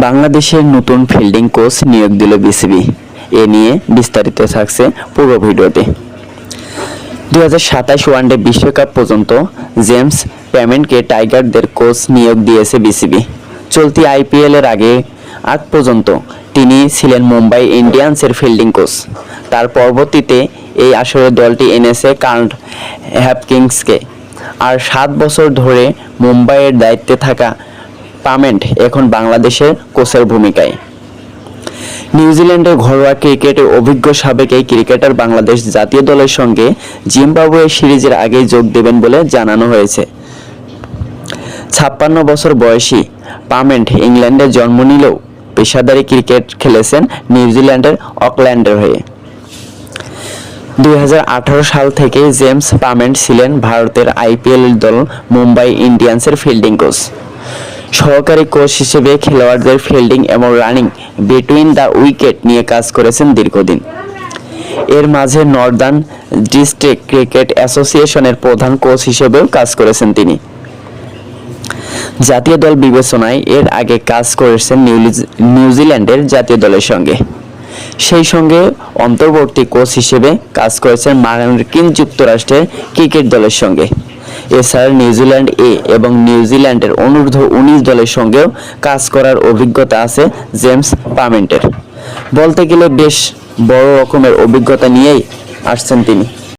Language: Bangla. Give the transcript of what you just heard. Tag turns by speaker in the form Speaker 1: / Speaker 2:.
Speaker 1: বাংলাদেশের নতুন ফিল্ডিং কোচ নিয়োগ দিল বিসিবি। এ নিয়ে বিস্তারিত থাকছে পুরো ভিডিওতে। দু হাজার সাতাশ ওয়ানডে বিশ্বকাপ পর্যন্ত জেমস পেমেন্টকে টাইগারদের কোচ নিয়োগ দিয়েছে বিসিবি। চলতি আইপিএল এর আগে আগ পর্যন্ত তিনি ছিলেন মুম্বাই ইন্ডিয়ান্সের ফিল্ডিং কোচ তার পরবর্তীতে এই আসরে দলটি এনেছে কার্ল হ্যাপকিংসকে আর সাত বছর ধরে মুম্বাইয়ের দায়িত্বে থাকা পামেন্ট এখন বাংলাদেশের কোচের ভূমিকায়। নিউজিল্যান্ডের ঘরোয়া ক্রিকেটে অভিজ্ঞ সাবেক এই ক্রিকেটার বাংলাদেশ জাতীয় দলের সঙ্গে জিম্বাবুয়ে সিরিজের আগেই যোগ দেবেন বলে জানানো হয়েছে। ছাপ্পান্ন বছর বয়সী পামেন্ট ইংল্যান্ডে জন্ম নিলেও পেশাদারি ক্রিকেট খেলেছেন নিউজিল্যান্ডের অকল্যান্ডের হয়ে। দুই হাজার আঠারো সাল থেকে জেমস পামেন্ট ছিলেন ভারতের আইপিএল দল মুম্বাই ইন্ডিয়ান্সের ফিল্ডিং কোচ। সহকারী কোচ হিসেবে খেলোয়াড়দের ফিল্ডিং এবং রানিং বিটুইন দ্য উইকেট নিয়ে কাজ করেছেন দীর্ঘদিন। এর মাঝে নর্দার্ন ডিস্ট্রিক্ট ক্রিকেট অ্যাসোসিয়েশনের প্রধান কোচ হিসেবেও কাজ করেছেন তিনি। জাতীয় দল বিবেচনায় এর আগে কাজ করেছেন নিউজিল্যান্ডের জাতীয় দলের সঙ্গে। সেই সঙ্গে অন্তর্বর্তী কোচ হিসেবে কাজ করেছেন মার্কিন যুক্তরাষ্ট্রের ক্রিকেট দলের সঙ্গে। এছাড়া নিউজিল্যান্ড এ এবং নিউজিল্যান্ডের অনূর্ধ্ব উনিশ দলের সঙ্গেও কাজ করার অভিজ্ঞতা আছে জেমস পামেন্টের। বলতে গেলে বেশ বড় রকমের অভিজ্ঞতা নিয়েই আসছেন তিনি।